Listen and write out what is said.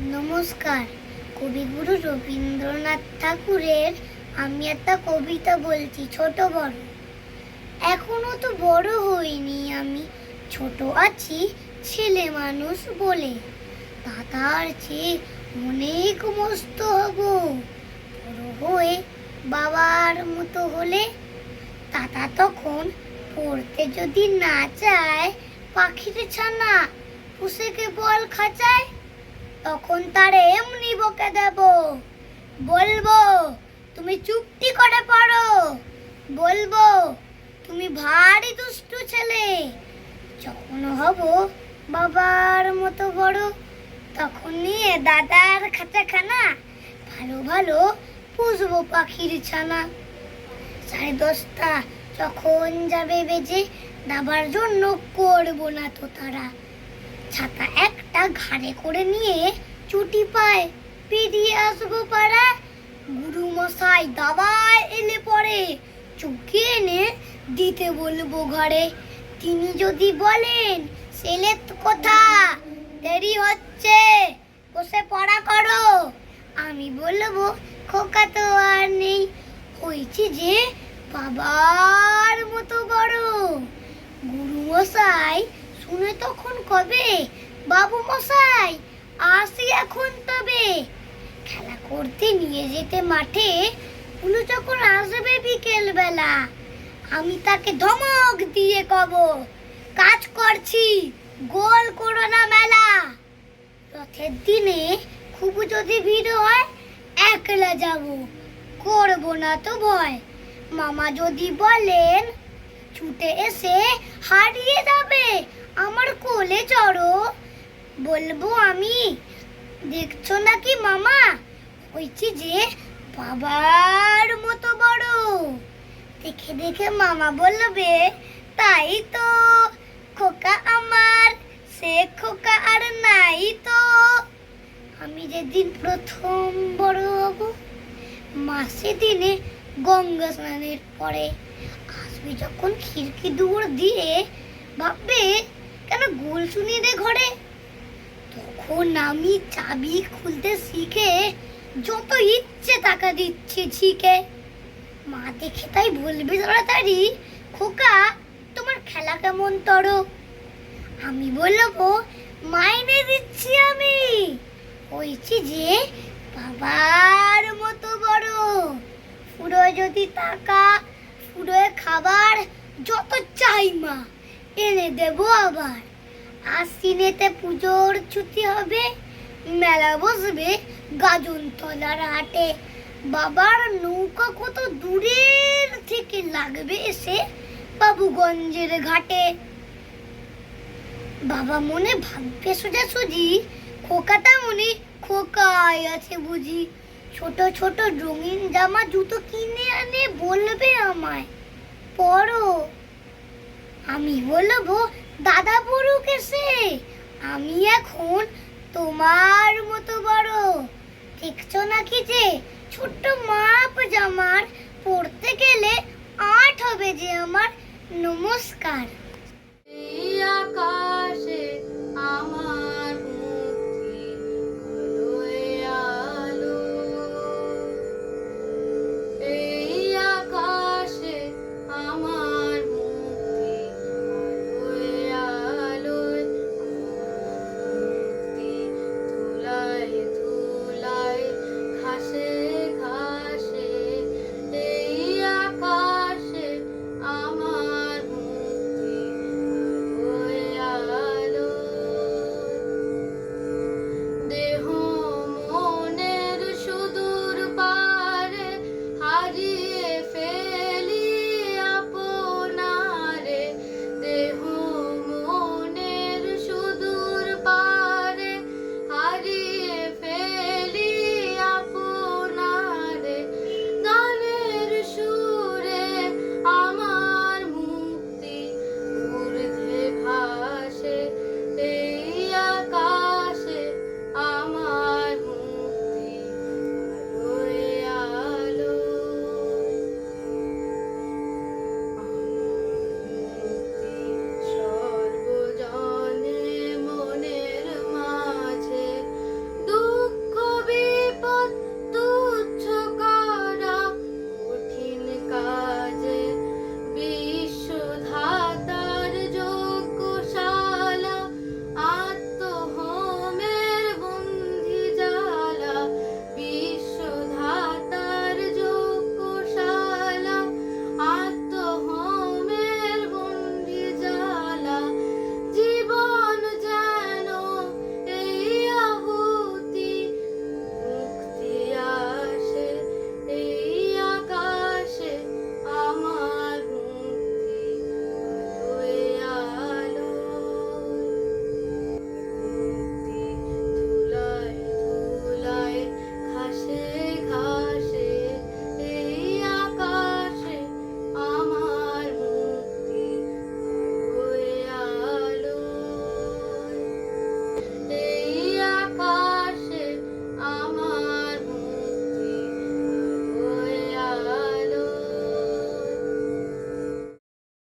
নমস্কার। কবিগুরু রবীন্দ্রনাথ ঠাকুরের আমি একটা কবিতা বলছি, ছোট বড়। এখনও তো বড় হইনি আমি, ছোট আছি ছেলে মানুষ বলে। দাদার চেয়ে অনেক মস্ত হব। বড় হয়ে বাবার মতো হলে? দাদা তখন পড়তে যদি না চায়, পাখির ছানা পুষেকে বল খাঁচায়? তখন তার এমনি বকে দেব। বলব, তুমি চুক্তি করে পড়ো। বলব, তুমি ভারী দুষ্টু ছেলে। যখন হব বাবার মতো বড়, তখন নিয়ে দাদার খাঁচাখানা ভালো ভালো পুষবো পাখির ছানা। সাড়ে দশটা যখন যাবে বেজে, দাবার জন্য করব না তো তারা। ছাতা একটা ঘাড়ে করে নিয়ে ছুটি পায় পেরিয়ে আসব পাড়া। গুরু মশাই দাবায় এলে পরে চুকি এনে দিতে বলব ঘরে। তিনি যদি বলেন ছেলে কথা? দেরি হচ্ছে, বসে পড়া করো। আমি বলব, খোকা তো আর নেই। হয়েছি যে বাবার মতো বড়। গুরু মশাই শুনে তখন কবে? বাবু মশাই, আসি এখন তবে। খেলা করতে নিয়ে যেতে মাঠে পুলু যখন আসবে বিকেল বেলা আমি তাকে ধমক দিয়ে কব, কাজ করছি, গোল করো না মেলা। রথের দিনে খুব যদি ভিড় হয়, একলা যাব, করব না তো ভয়। মামা যদি বলেন, ছুটে এসে হারিয়ে যাবে কোলে চড়ো। বলব আমি, দেখছ নাকি মামা? হয়েছি যে বাবার মতো বড়। দেখে দেখে মামা বলবে, তাই তো, খোকা আমার, সে খোকা আর নাই তো। আমি যেদিন প্রথম বড় হব মাসে দিনে গঙ্গা স্নানের পরে আসবি যখন খিড়কি দূর দিয়ে, ভাববে কেন গোল শুনিয়ে ঘরে? তখন আমি চাবি খুলতে শিখে যত ইচ্ছে টাকা দিচ্ছি ছিকে। মা দেখে তাই বলবে তাড়াতাড়ি, খোকা, তোমার খেলা কেমন তর? আমি বলব, মাইনে দিচ্ছি আমি। হয়েছি যে বাবার মতো বড়। পুরো যদি টাকা পুরোয় খাবার, যত চাই মা। এনে দেবো আবার। আশ্বিনেতে পুজোর ছুটি হবে, মেলা বসবে গাজন তলার হাটে। বাবার নৌকা কত দূরের থেকে লাগবে এসে বাবুগঞ্জের ঘাটে। বাবা মনে ভাববে সোজাসুজি, খোকাটা মনে খোকায় আছে বুঝি। ছোট ছোট রঙিন জামা জুতো কিনে আনে বলবে আমায়, পরো। আমি বলব দাদা পড়ুক এসে আমি এখন তোমার মতো বড়। দেখছ নাকি যে ছোট্ট মাপ জামার পড়তে গেলে আট হবে যে আমার নমস্কার। আকাশে